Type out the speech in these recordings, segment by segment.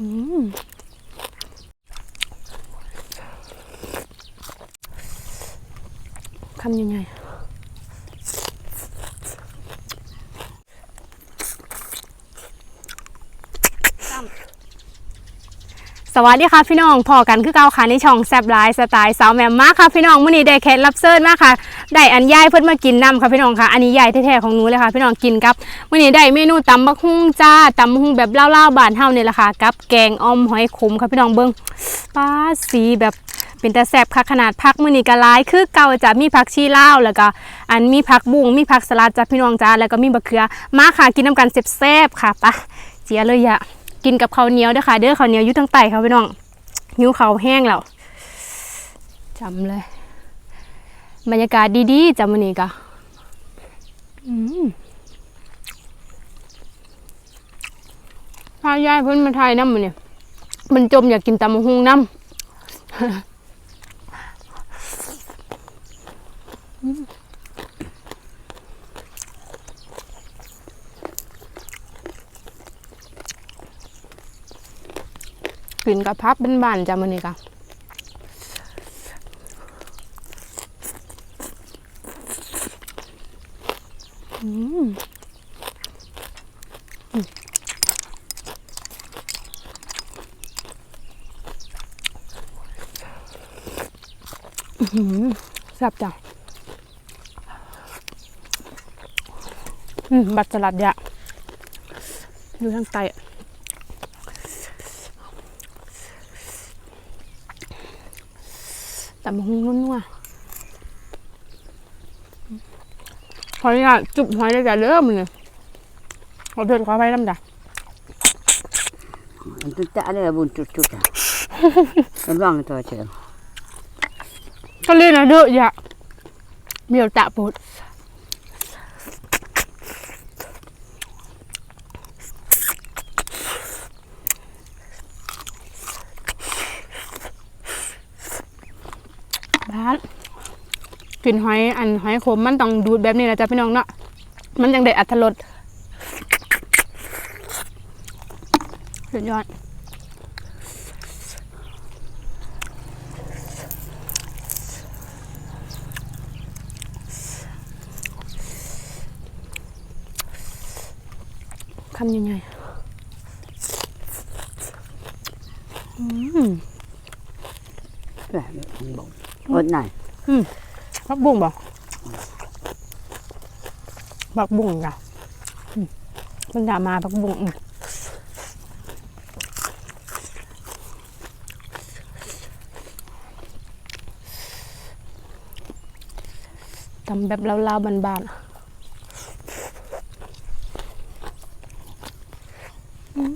อืมคำยังไง วัสดีค่ะพี่น้องพอกันคือเก่าค่ะในช่องแซบไลฟ์สไตล์สาวแมมมากค่ะพี่น้องมื้อนี้ได้แขกรับเชิญมากค่ะได้อันยายเพิ่นมากินน้ำค่ะพี่น้องค่ะอันนี้ยายแท้ๆของหนูเลยค่ะ พี่น้องกินกับมื้อนี้ได้เมนูตำบักฮุ่งจ้าตำบักฮุ่งแบบเล่าๆบ้านเฮาเนี่ยแหละค่ะกับแกงอ่อมหอยขมค่ะพี่น้องเบิ่งป้าสีแบบเป็นตาแซบค่ะขนาดผักมื้อนี้ก็หลายคือเก่าจะมีผักชีลาวแล้วก็อันมีผักบุ้งมีผักสลัดจ้าพี่น้องจ้าแล้วก็มีบะเขือมาค่ะกินน้ำกันแซ่บๆค่ะปะเจียเลยอะ กินกับข้าวเหนียวด้วยค่ะ เด้อข้าวเหนียวอยู่ทั้งไตค่ะพี่น้องนิ้วเขาแห้งแล้วจำเลย บรรยากาศดีๆจำวันนี้ก็อืมพายายเพิ่นมาไทยน้ำมันเนี้มันจมอยากกินตำมะฮุงน้ำ กินกับพับเป็นบ้านจ้ะมื้อนี้ก็อืมอืมแซ่บจังอืมบัตรสลัดยะดูทางไตอะ แต่มะฮุงนุ่นๆขออนุญาตจุบหอยได้จ้ะเริ่มเลยขอเดินขอไปลำจ้ะ Tutta alle bun tuttuta. Non vanno to c'è. ก็เล่นนะเด้ออย่าเมียวตะปุดบ้าน กินหอยอันหอยขมมันต้องดูดแบบนี้นะจ๊ะพี่น้องเนาะมันยังได้อัตรสสุดยอดคำยังไงอืม Beh, un buon. Oh, dai. ผักบุ้งบ่ผักบุ้งจ้ะอืมมันดามาผักบุ้งทำแบบเล่าๆบานๆอืม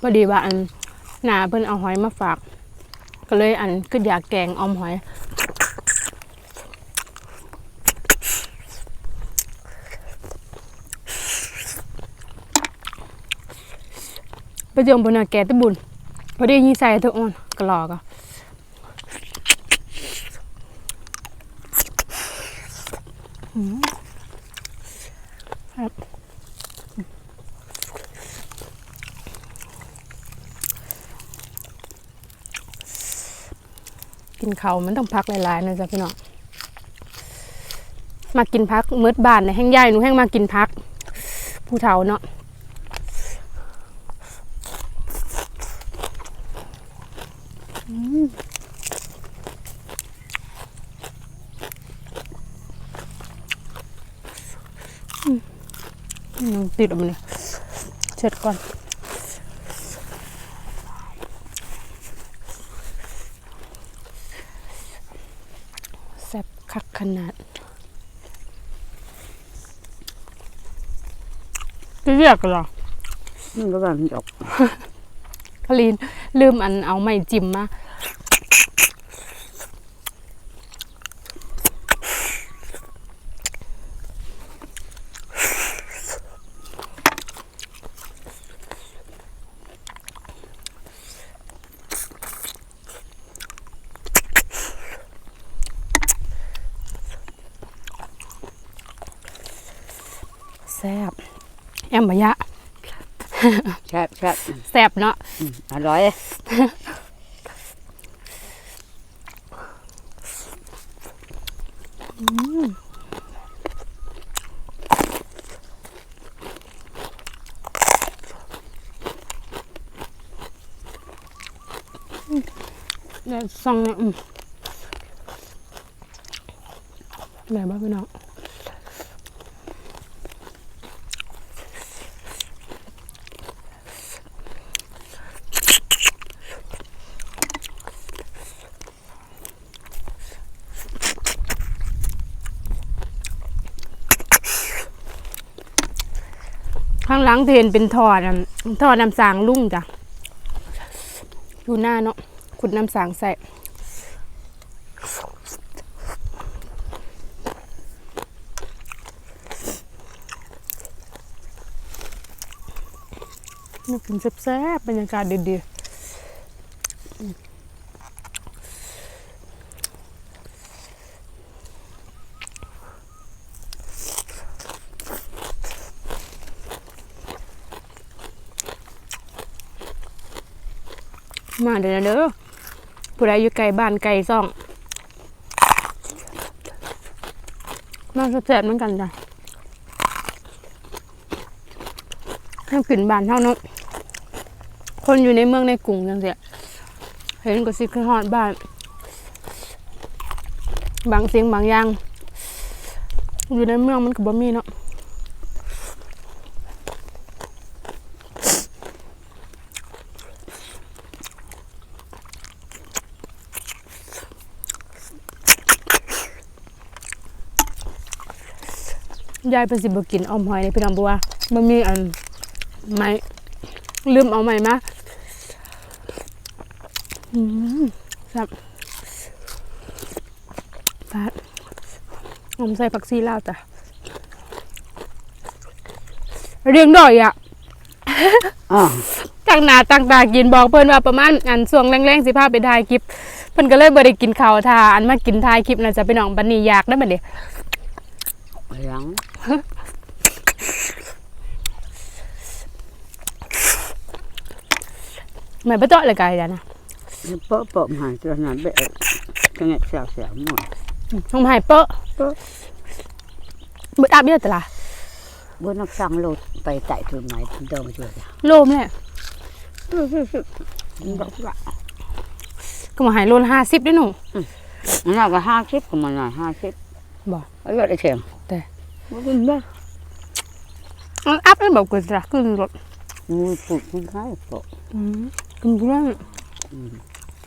พอดีว่าอันหนาเพิ่นเอาหอยมาฝาก ก็เลยอันก็อยากแกงออมหอย ไปเจอบนน่ะแกตะบุญพอดียี่ใส่เธออ่อนกรอกอะอืมครับ นเขามันต้องพักหลายๆนะจ๊ะพี่น้องมากินพักมืดบานในแห้งใหญ่หนูแห้งมากินพัก ผู้เฒ่าเนาะติดออกมาเลยเช็ดก่อน แซ่บคัก ขนาดเรียกเหรอ Non lo vanno dopo. พลีนลืมอันเอาไม่จิ้มมา มบะยะแซ่บแซ่บแซ่บเนาะอืมอร่อยเนี่ยซองเนี่ยอืมแบบว่าพี่น้อง ข้างหลังที่เห็นเป็นท่อนะท่อน้ำสางลุ่งจ้ะอยู่หน้าเนาะขุดน้ำสางใส่นึกถึงแซ่บๆบรรยากาศดีๆ มาเด้อเด้อผู้ใดอยู่ไกลบ้านไกลซ่องมาแซ่บเหมือนกันจ้ะให้กลิ่นบานเท่านั้นคนอยู่ในเมืองในกรุงจังเสียเห็นก็สิขึ้นฮอดบ้าน บางเสียงบางอย่าง อยู่ในเมืองมันก็บ่มีเนาะ ยายเป็นสิบกินออมหอยในพี่น้องบัวมันมีอันไม้ลืมเอาไม้มาอืมครับฟาดอมใส่ผักซีลาวจ้ะเรียงดอยอะอ๋อตั้งหนาตั้งตากินบอกเพิ่นว่าประมาณอันช่วงแรงๆสิพาไปถ่ายคลิปเพิ่นก็เลยบ่ได้กินข้าวทาอันมากินถ่ายคลิปน่ะจะไปน้องบัดนี้อยากได้บัดนี้หลังแม่บ่เจาะเลยกายจ้ะนะเปาะเปาะหายตัวนั้นเบะจังไงแซ่บแซ่บหมดน้องหายเปอะเปาะบ่อาบเยอะตะล่ะบนนักสั่งโลดไปไต่ถือไม้เดิมช่วยจ้ะโลมแหละบอกว่าก็มาหายโลละ50ด้วยหนูอันนั้นก็ห้าสิบก็มันหน่อยห้าสิบ บ่เอายอดได้เชียงแต่บ่เป็นบ้าอันอัพแล้วแบบกระดักขึ้นรถมูปุกมันคล้ายเปาะอืมกินเรื่อง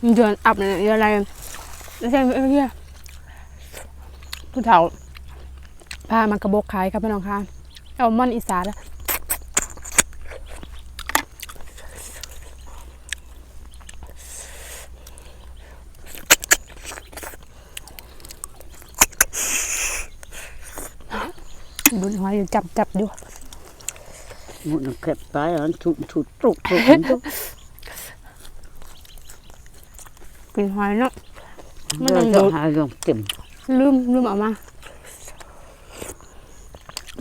มันเดือนอับเนี่ยอะไรแล้วใช่ไหมเอ้ยเนี่ยผู้เฒ่าพามากระบอกขายครับพี่น้องค่ะเอามอนอีสาน บุญหอยอยู่จับจับอยู่มูนักเก็บไปอันถุกถุกตุกตุกตุกกินหอยเนาะมันเดิต้อนงจะดูหาลงติ่มลืมลืมเออกมา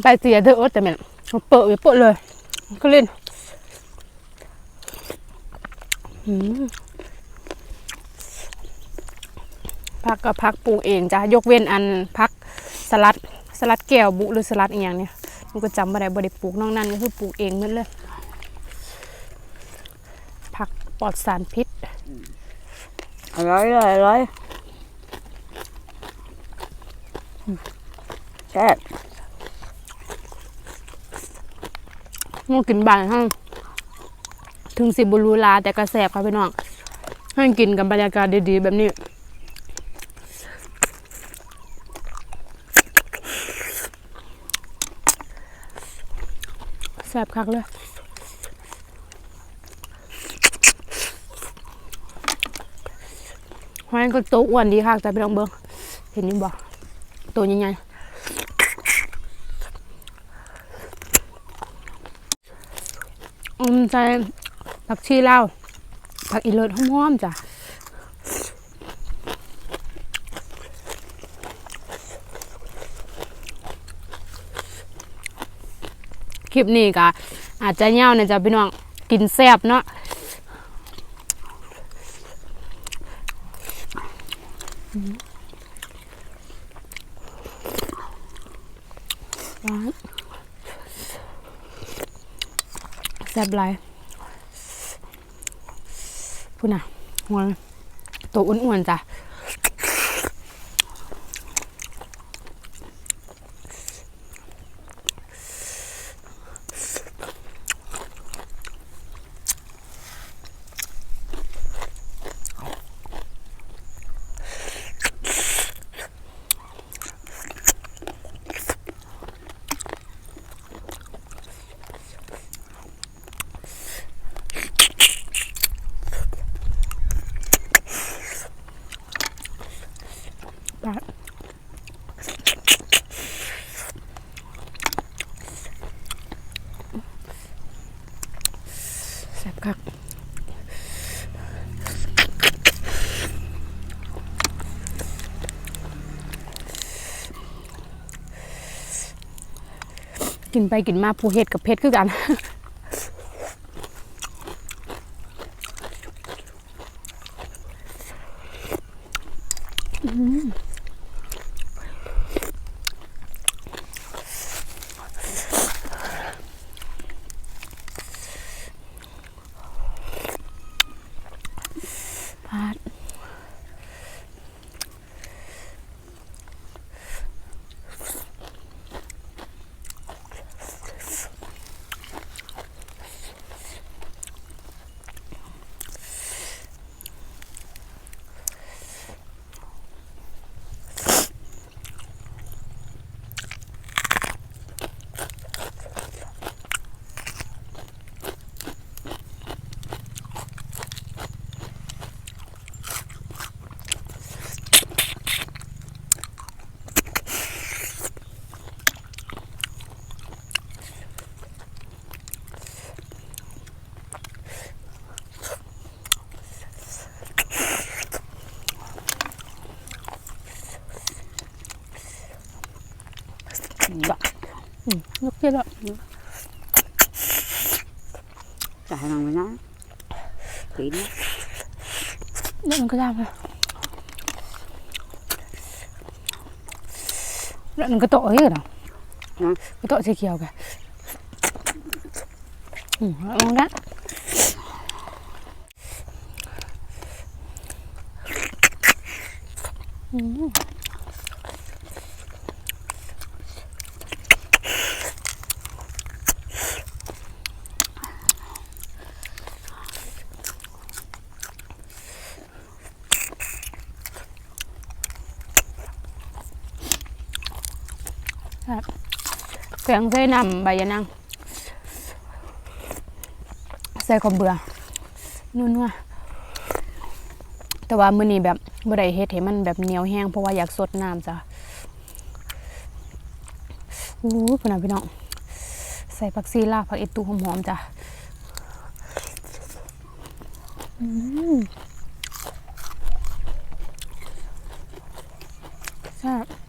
ไปเสียเธอโอ๊ตแต่แม่นเปิดอยู่เปิดเลยก็เล่นอืมพักกับพักปลูกเองจ้ะยกเว้นอันพักสลัด สลัดแก้วบุหรือสลัดอีกอย่างเนี่ยมันก็จำไม่ได้บ่ได้ปลูกนอกนั้นก็คือปลูกเองหมดเลยผักปลอดสารพิษอร่อยเลยอร่อยแซ่บมันกินบานห้างถึงสิบุรูลาแต่กระแสบค่ะพี่น้องให้กินกับบรรยากาศดีๆ แบบนี้ สบคักเลยหอยก็โตวอ้วนดีค่ะแต่พี่น้องเบิ้งเห็นอยังบอกตัวใหญ่ๆอืมใส่ผักชีเล่าผักอีเลิศหอมๆจ้ะ คลิปนี้ก็อาจจะเหย้าเนี่ยจ้ะพี่น้องกินแซ่บเนาะแซ่บหลายพูดน่ะหัวตัวอ้วนๆจ้ะ แซ่บคัก กินไปกินมาผู้เห็ดกับเพชรคือกัน พาดบะอืมยกเยอะแล้ว จ่ายลงไปนะกินเดี๋ยวมันก็ได้ไหมแล้วมันก็โตเยอะเนาะ นะ ก็โตสีเขียวกันอืมลอ งนะอืมแกงใส่น้ำใบยะนางใส่ขมเบื่อนุ่นว่ะแต่ว่ามื้อนี้แบบบ่ได้เฮ็ดให้มันแบบเหนียวแห้งเพราะว่าอยากสดน้ำจ้ะอู้พุ่นน่ะพี่น้องใส่ผักซีลาผักอีตูหอมๆจ้ะอืมแ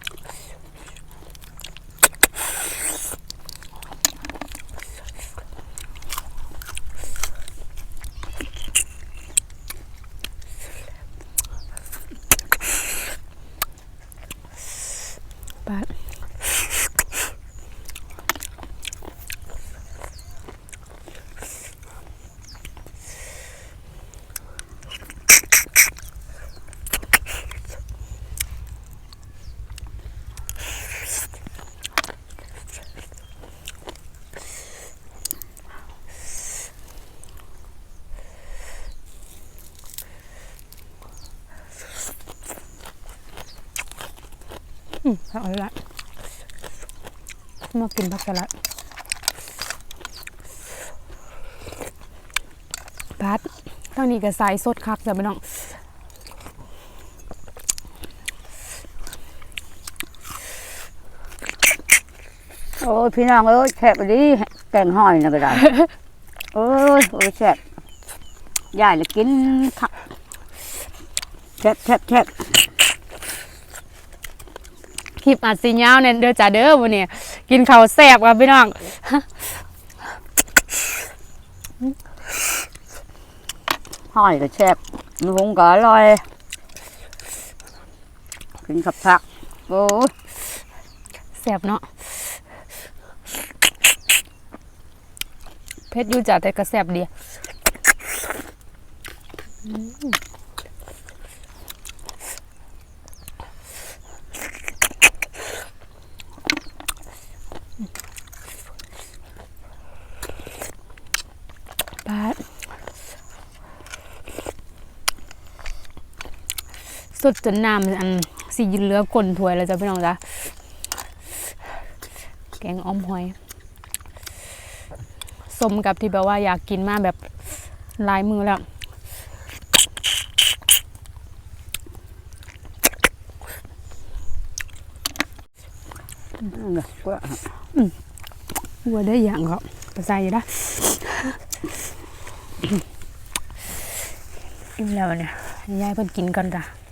อืมเอาละมากินผักสลัดพัดทางนี้ก็ใส่สดคักจ้ะพี่น้องโอ้ยพี่น้องเอ้ยแฉบไปดิแกงหอยนะก็ได้โอ้ยโอ้ยแฉบยายเลยกินผักแฉบแฉบแฉบ คลิปอาจสิยาเนี่ยเด้อจ้าเด้อวันนี้กินข้าวแซ่บครับพี่น้องหอยก็แซ่บหุงก็อร่อยกินกับผักโอ้แซ่บเนาะเพชรยูจ่าแต่ก็แซบดี สดจนน้ำอันสีเหลือกลนถ้วยแล้วจ้ะพี่น้องจ้ะแกงอ้อมหอยสมกับที่แบบว่าอยากกินมากแบบลายมือแล้ววัวได้อย่างก็ไปใส่อยู่นะอิ่มแล้วเนี่ยยายเพิ่นกินก่อนจ้ะ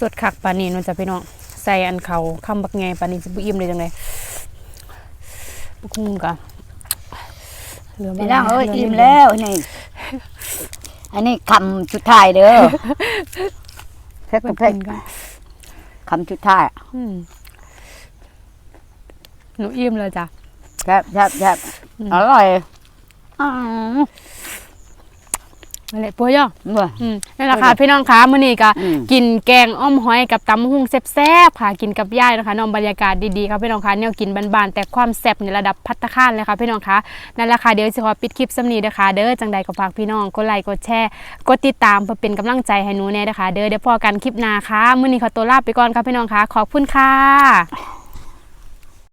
สดคักปานนี้เนาะจ้ะพี่น้องใส่อันเขาคำบักแงปานนี้จะบ่อิ่มเลยจังไดบุคุงกะเหลือบ่พี่น้องหลาเอ้ยหอิ่มนิดเดียแล้วนี่อันนี้คำสุดท้ายเด้อเพ็กเพิ่นเพ็กกินกันคำสุดท้ายอืมหนูอิ่มเลยจ้ะแซ่บแซ่บแซ่บอืมอ ร่อยอืมอะไรปัวย่อเมื่ออืมนั่นแหละค่ะพี่น้องคะมื้อนี้ก็อืม กินแกงอ้อมหอยกับตำหุ่งแซ่บๆค่ะกินกับย่ายนะคะน้องบรรยากาศดีๆค่ะพี่น้องคะแนวกินบานๆแต่ความแซ่บในระดับพัตตาคารเลยค่ะพี่น้องคะนั่นแหละค่ะเดี๋ยวสิขอปิดคลิปสำนีนะคะ เด้อจังใดก็ฝากพี่น้องกดไลค์กดแชร์กดติดตามเพื่อเป็นกำลังใจให้หนูแน่นะคะ เด้อเดี๋ยวพอกันคลิปหน้าค่ะมื้อนี้ขอตัวลาไปก่อนค่ะพี่น้องคะขอบคุณค่ะ